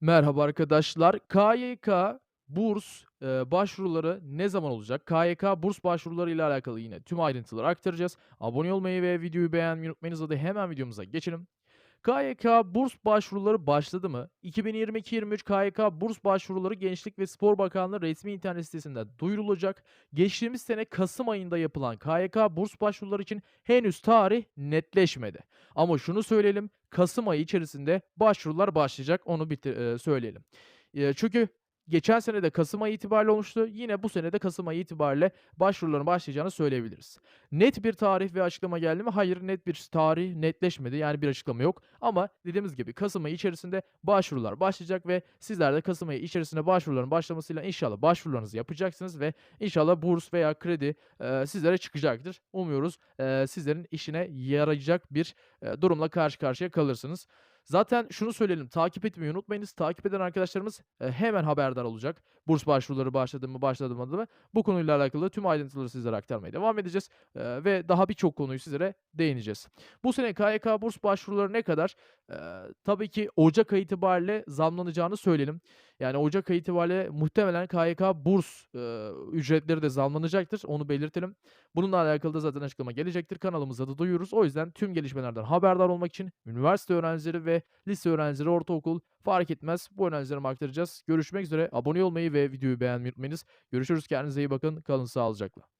Merhaba arkadaşlar. KYK burs, eee, başvuruları ne zaman olacak? KYK burs başvuruları ile alakalı yine tüm ayrıntıları aktaracağız. Abone olmayı ve videoyu beğenmeyi unutmayınız. Hadi hemen videomuza geçelim. KYK burs başvuruları başladı mı? 2022-23 KYK burs başvuruları Gençlik ve Spor Bakanlığı resmi internet sitesinde duyurulacak. Geçtiğimiz sene Kasım ayında yapılan KYK burs başvuruları için henüz tarih netleşmedi. Ama şunu söyleyelim, Kasım ayı içerisinde başvurular başlayacak. Onu bitir söyleyelim. Çünkü geçen sene de kasım ayı itibariyle olmuştu. Yine bu sene de kasım ayı itibariyle başvuruların başlayacağını söyleyebiliriz. Net bir tarih ve açıklama geldi mi? Hayır, net bir tarih netleşmedi. Yani bir açıklama yok. Ama dediğimiz gibi kasım ayı içerisinde başvurular başlayacak ve sizler de kasım ayı içerisinde başvuruların başlamasıyla inşallah başvurularınızı yapacaksınız ve inşallah burs veya kredi eee, sizlere çıkacaktır. Umuyoruz eee, sizlerin işine yarayacak bir eee, durumla karşı karşıya kalırsınız. Zaten şunu söyleyelim, takip etmeyi unutmayınız. Takip eden arkadaşlarımız eee, hemen haberdar olacak. Burs başvuruları başladı mı, başlamadı mı? Bu konuyla alakalı tüm ayrıntıları sizlere aktarmaya devam edeceğiz. Eee, ve daha birçok konuyu sizlere değineceğiz. Bu sene KYK burs başvuruları ne kadar? Eee, tabii ki ocak ayı itibariyle zamlanacağını söyleyelim. Yani ocak ayı itibariyle muhtemelen KYK burs ücretleri de zamlanacaktır. Onu belirtelim. Bununla alakalı da zaten açıklama gelecektir. Kanalımızda da duyururuz. O yüzden tüm gelişmelerden haberdar olmak için üniversite öğrencileri ve lise öğrencileri, ortaokul fark etmez. Bu öğrencilerime aktaracağız. Görüşmek üzere. Abone olmayı ve videoyu beğenmeyi unutmayınız. Görüşürüz. Kendinize iyi bakın. Kalın sağlıcakla.